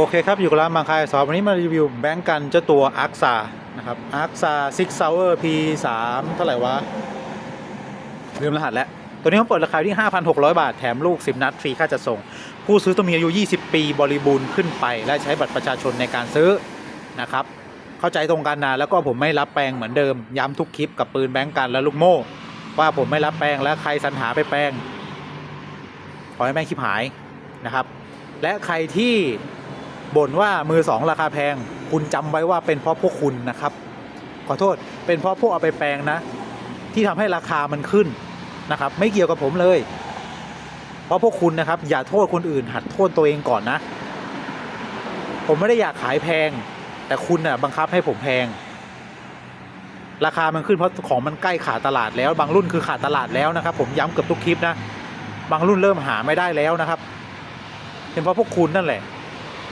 โอเคครับ อยู่กับร้านบางคายสอบวันนี้มารีวิวแบงก์กันเจ้าตัวอาร์คซานะครับอาร์คซาซิกซาวเวอร์พีสามเท่าไหร่วะลืมรหัสแล้ว ตัวนี้เขาเปิดราคาที่ 5,600 บาท แถมลูก 10 นัด ฟรีค่าจัดส่ง ผู้ซื้อต้องมีอายุ 20 ปีบริบูรณ์ขึ้นไป และใช้บัตรประชาชนในการซื้อนะครับ เข้าใจตรงกันนะแล้วก็ผมไม่รับแปลงเหมือนเดิม ย้ำทุกคลิปกับปืนแบงก์กันและลูกโม่ ว่าผมไม่รับแปลงและใครสรรหาไปแปลงขอให้แม่งชิบหายนะครับ และใครที่ บ่นว่ามือสองราคาแพง คุณจำไว้ว่าเป็นเพราะพวกคุณนะครับ ขอโทษเป็นเพราะพวกเอาไปแปลงนะ ที่ทำให้ราคามันขึ้นนะครับ ไม่เกี่ยวกับผมเลย เพราะพวกคุณนะครับ อย่าโทษคนอื่น หัดโทษตัวเองก่อนนะ ผมไม่ได้อยากขายแพง แต่คุณน่ะบังคับให้ผมแพง ราคามันขึ้นเพราะของมันใกล้ขาดตลาดแล้ว บางรุ่นคือขาดตลาดแล้วนะครับ ผมย้ำเกือบทุกคลิปนะ บางรุ่นเริ่มหาไม่ได้แล้วนะครับเป็นเพราะพวกคุณนั่นแหละ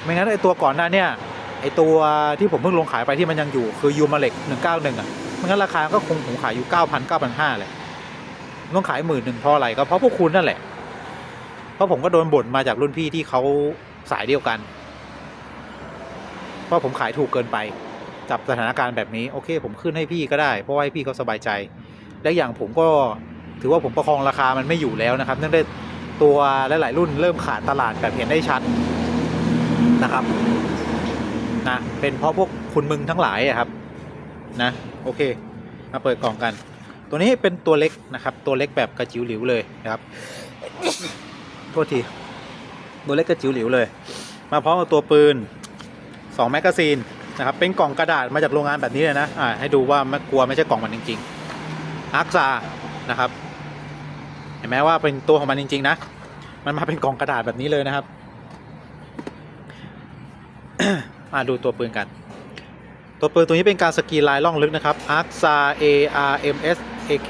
ไม่งั้นไอตัวก่อนหน้าเนี่ยไอตัวที่ผมเพิ่งลงขายไปที่มันยังอยู่คือยูมาเล็กหนึ่งเก้าหนึ่งอะไม่งั้นราคาก็คงผมขายอยู่เก้าพันเก้าพันห้าเลยต้องขายหมื่นหนึ่งเพราะอะไรก็เพราะพวกคุณนั่นแหละ เพราะผมก็โดนบ่นมาจากรุ่นพี่ที่เขาสายเดียวกันว่าะผมขายถูกเกินไปจับสถานการณ์แบบนี้โอเค ผมขึ้นให้พี่ก็ได้ เพราะว่าให้พี่เขาสบายใจ และอย่างผมก็ถือว่าผมประคองราคามันไม่อยู่แล้วนะครับเนื่องด้วยตัวหลายๆรุ่นเริ่มขาดตลาดแบบเห็นได้ชัด นะครับนะเป็นเพราะพวกคุณมึงทั้งหลายอะครับนะโอเคมาเปิดกล่องกัน ตัวนี้เป็นตัวเล็กนะครับ ตัวเล็กแบบกระจิ๋วหลิวเลยนะครับโทษทีตัวเล็กกระจิ๋วหลิวเลย มาพร้อมกับตัวปืน2แมกกาซีนนะครับเป็นกล่องกระดาษมาจากโรงงานแบบนี้เลยนะอ่าให้ดูว่าไม่กลัวไม่ใช่กล่องมันจริงๆอาร์คซานะครับเห็นไหมว่าเป็นตัวของมันจริง ๆ นะ มันมาเป็นกล่องกระดาษแบบนี้เลยนะครับ มาดูตัวปืนกัน ตัวปืนตัวนี้เป็นการสกีลายล่องลึกนะครับ ARCSA ARMS AK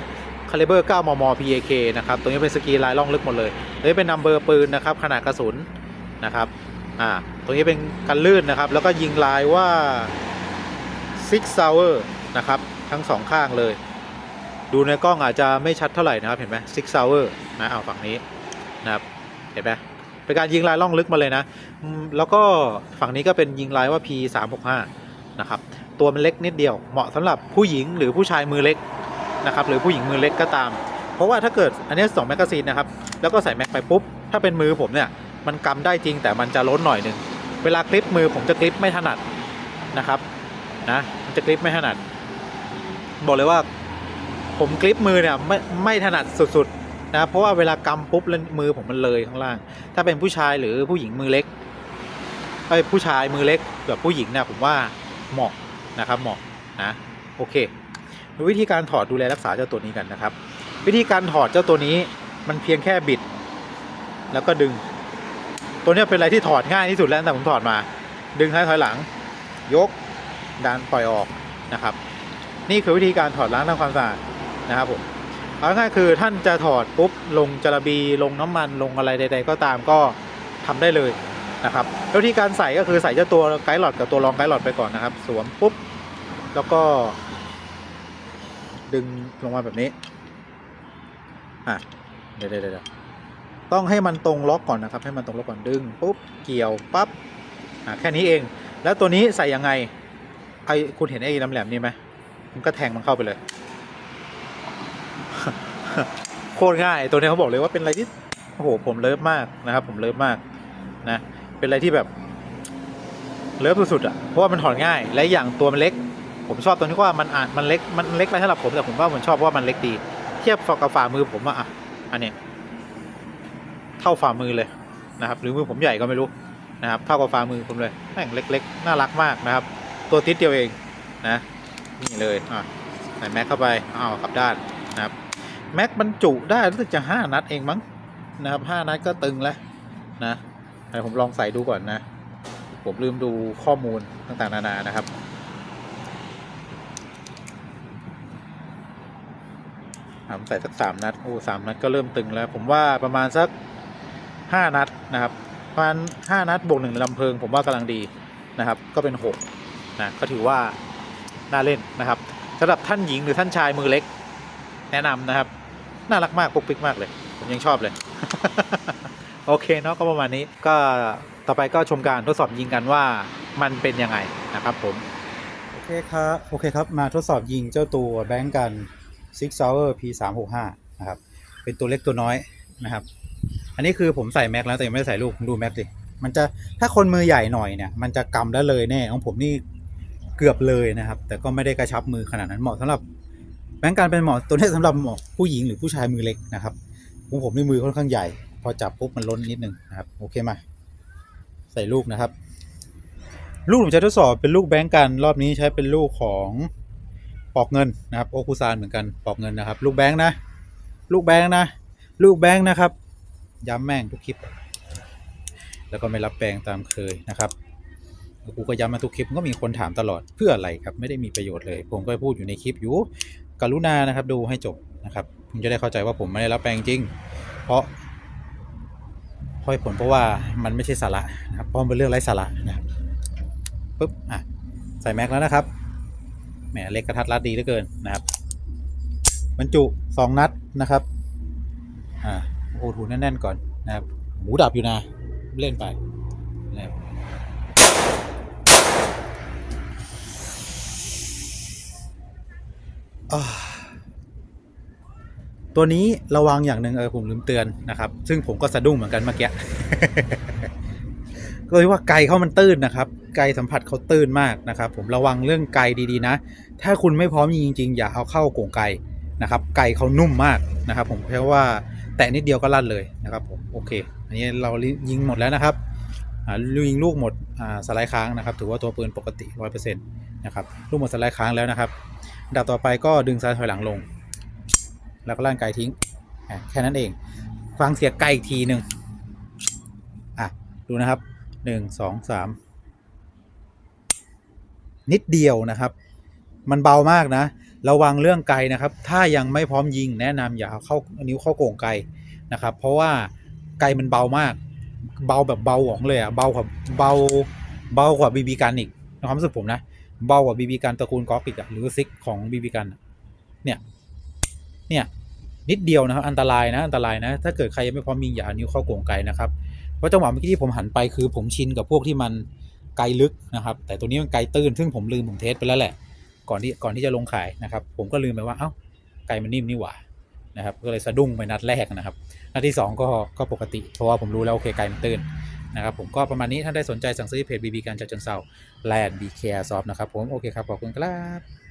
12 Caliber 9มม PAK นะครับ ตัวนี้เป็นสกีลายล่องลึกหมดเลยตัวนี้เป็นนัมเบอร์ปืนนะครับ ขนาดกระสุนนะครับ อ่า ตัวนี้เป็นกันลื่นนะครับ แล้วก็ยิงลายว่า Six Hour นะครับ ทั้งสองข้างเลย ดูในกล้องอาจจะไม่ชัดเท่าไหร่นะครับ เห็นไหม Six Hour นะ เอาฝั่งนี้นะครับ เห็นไหม เป็นการยิงลายล่องลึกมาเลยนะ แล้วก็ฝั่งนี้ก็เป็นยิงลายว่า P 3 6 5นะครับ ตัวมันเล็กนิดเดียว เหมาะสำหรับผู้หญิงหรือผู้ชายมือเล็กนะครับ หรือผู้หญิงมือเล็กก็ตาม เพราะว่าถ้าเกิดอันนี้2แมกกาซีนนะครับ แล้วก็ใส่แม็กไปปุ๊บ ถ้าเป็นมือผมเนี่ย มันกำได้จริงแต่มันจะล้นหน่อยหนึ่ง เวลากริปมือผมจะกริปไม่ถนัดนะครับ นะ มันจะกริปไม่ถนัด บอกเลยว่าผมกริปมือเนี่ยไม่ไม่ถนัดสุดๆ นะเพราะว่าเวลากำปุ๊บแล้วมือผมมันเลยข้างล่าง ถ้าเป็นผู้ชายหรือผู้หญิงมือเล็กไอ้ผู้ชายมือเล็กแบบผู้หญิงเนี่ยผมว่าเหมาะนะครับเหมาะนะโอเคดวิธีการถอดดูแลรักษาเจ้าตัวนี้กันนะครับ วิธีการถอดเจ้าตัวนี้มันเพียงแค่บิด แล้วก็ดึง ตัวนี้เป็นอะไรที่ถอดง่ายที่สุดแล้วแต่ผมถอดมา ดึงท้ายถอยหลัง ยกดันปล่อยออกนะครับ นี่คือวิธีการถอดล้างทำความสะอาดนะครับผม เอาง่ายคือท่านจะถอดปุ๊บลงจระบีลงน้ำมันลงอะไรใด ๆ ก็ตามก็ทำได้เลยนะครับแล้ววิธีการใส่ก็คือใส่เจ้าตัวไกด์หลอดกับตัวรองไกด์หลอดไปก่อนนะครับ สวมปุ๊บแล้วก็ ดึงลงมาแบบนี้อะเดี๋ยวเดี๋ยวต้องให้มันตรงล็อกก่อนนะครับ ให้มันตรงล็อกก่อนดึงปุ๊บเกี่ยวปั๊บอะแค่นี้เอง แล้วตัวนี้ใส่ยังไงไอ้คุณเห็นไอ้ลำแหลมนี่ไหมมันก็แทงมันเข้าไปเลย โคตรง่ายตัวนี้เขาบอกเลยว่าเป็นอะไรที่โอ้โหผมเลิฟมากนะครับ ผมเลิฟมากนะ เป็นอะไรที่แบบ เลิฟสุดๆอะเพราะว่ามันถอดง่าย และอย่างตัวมันเล็ก ผมชอบตรงที่ว่ามันอะมันเล็กมันเล็กไปสำหรับผมแต่ผมว่าผมชอบเพราะว่ามันเล็กดีเทียบกับฝ่ามือผมอะอะอันนี้เท่าฝ่ามือเลยนะครับ หรือมือผมใหญ่ก็ไม่รู้นะครับเท่ากับฝ่ามือผมเลยแม่งเล็ก ๆ น่ารักมากนะครับ ตัวติดเดียวเองนะ นี่เลยอะใส่แม็กเข้าไปอ้าวกลับด้านนะครับ แม็กบรรจุได้รู้สึกจะห้านัดเองมั้งนะครับห้านัดก็ตึงแล้วนะเดี๋ยวผมลองใส่ดูก่อนนะ ผมลืมดูข้อมูลต่างๆนานานะครับผมใส่สักสามนัดโอ้สามนัดก็เริ่มตึงแล้ว ผมว่าประมาณสักห้านัดนะครับประมาณห้านัดบวกหนึ่งลำเพลิง ผมว่ากำลังดีนะครับ ก็เป็นหกนะก็ถือว่าน่าเล่นนะครับสำหรับท่านหญิงหรือท่านชายมือเล็ก แนะนำนะครับ น่ารักมากปุกปิกมากเลย ผมยังชอบเลย โอเคเนาะก็ประมาณนี้ก็ต่อไปก็ชมการทดสอบยิงกันว่ามันเป็นยังไงนะครับผม โอเคครับโอเคครับ มาทดสอบยิงเจ้าตัวแบงก์กัน Six Hour P 3 6 5นะครับ เป็นตัวเล็กตัวน้อยนะครับ อันนี้คือผมใส่แม็กแล้วแต่ยังไม่ได้ใส่ลูกดูแม็กดิมันจะถ้าคนมือใหญ่หน่อยเนี่ย มันจะกำได้เลยแน่ของผมนี่เกือบเลยนะครับ แต่ก็ไม่ได้กระชับมือขนาดนั้นเหมาะสำหรับ แบงก์กันเป็นหมาะตัวนี้สำหรับหมาะผู้หญิงหรือผู้ชายมือเล็กนะครับของผมนี่มือค่อนข้างใหญ่ พอจับปุ๊บมันล้นนิดนึงนะครับโอเคมาใส่ลูกนะครับ ลูกผมจะทดสอบเป็นลูกแบงก์กันรอบนี้ใช้เป็นลูกของปอกเงินนะครับโอคุซานเหมือนกันปอกเงินนะครับ ลูกแบงก์นะ ลูกแบงก์นะ ลูกแบงก์นะครับ ย้ำแม่งทุกคลิป แล้วก็ไม่รับแปลงตามเคยนะครับกูก็ย้ำมาทุกคลิปก็มีคนถามตลอดเพื่ออะไรครับไม่ได้มีประโยชน์เลย ผมก็พูดอยู่ในคลิปอยู่ กรุณานะครับดูให้จบนะครับคุณจะได้เข้าใจว่าผมไม่ได้รับแปลงจริง เพราะพราะเหตุผลเพราะว่ามันไม่ใช่สาระนะครับเพราะมันเป็นเรื่องไร้สาระนะครับปุ๊บอะใส่แม็กแล้วนะครับแหมเล็กกระทัดรัดดีเหลือเกินนะครับบรรจุสองนัดนะครับอ่าโอ้ถูแน่นๆก่อนนะครับหมูดับอยู่นะเล่นไปนะครับอ่า ตัวนี้ระวังอย่างหนึ่งเออผมลืมเตือนนะครับ ซึ่งผมก็สะดุ้งเหมือนกันเมื่อกี้ก็เลยว่าไกลเขามันตื้นนะครับ ไกลสัมผัสเขาตื้นมากนะครับ ผมระวังเรื่องไกลดีๆนะ ถ้าคุณไม่พร้อมยิงจริงๆ อย่าเอาเข้ากงไกลนะครับ ไกลเขานุ่มมากนะครับ ผมแค่ว่าแตะนิดเดียวก็ลั่นเลยนะครับผมโอเค อันนี้เรายิงหมดแล้วนะครับอ่ายิงลูกหมดสไลด์ค้างนะครับ ถือว่าตัวปืนปกติร้อยเปอร์เซ็นต์นะครับ ลูกหมดสไลด์ค้างแล้วนะครับ ดับต่อไปก็ดึงซ้ายถอยหลังลง แล้วก็ลั่นไกลทิ้ง แค่นั้นเอง ฟังเสียงไกลอีกทีหนึ่งอะ ดูนะครับหนึ่งสองสามนิดเดียวนะครับ มันเบามากนะ ระวังเรื่องไกลนะครับ ถ้ายังไม่พร้อมยิงแนะนำอย่าเอาเข้านิ้วเข้าโก่งไกลนะครับ เพราะว่าไกลมันเบามาก เบาแบบเบาหวองเลยอะเบากว่าเบาเบากว่าบีบีกันอีกในความรู้สึกผมนะ เบากว่าบีบีกันตระกูลกอล์ฟอีกอะหรือซิกของบีบีกันเนี่ยเนี่ยนิดเดียวนะครับอันตรายนะอันตรายนะ ถ้าเกิดใครยังไม่พร้อมยิงอย่าเอานิ้วเข้าโก่งไกลนะครับเพราะจังหวะเมื่อกี้ที่ผมหันไปคือผมชินกับพวกที่มันไกลลึกนะครับ แต่ตัวนี้มันไกลตื้นซึ่งผมลืมผมเทสไปแล้วแหละ ก่อนที่ก่อนที่จะลงขายนะครับ ผมก็ลืมไปว่าเอ้าไกลมันนิ่มนี่หว่านะครับก็เลยสะดุ้งไปนัดแรกนะครับ นัดที่สองก็ก็ปกติ เพราะว่าผมรู้แล้วโอเคไกลมันตื้น นะครับผมก็ประมาณนี้ถ้าได้สนใจสั่งซื้อเพจบีบีการจัดจังเซาแลนด์บีแคร์ซอฟนะครับผมโอเคครับขอบคุณครับ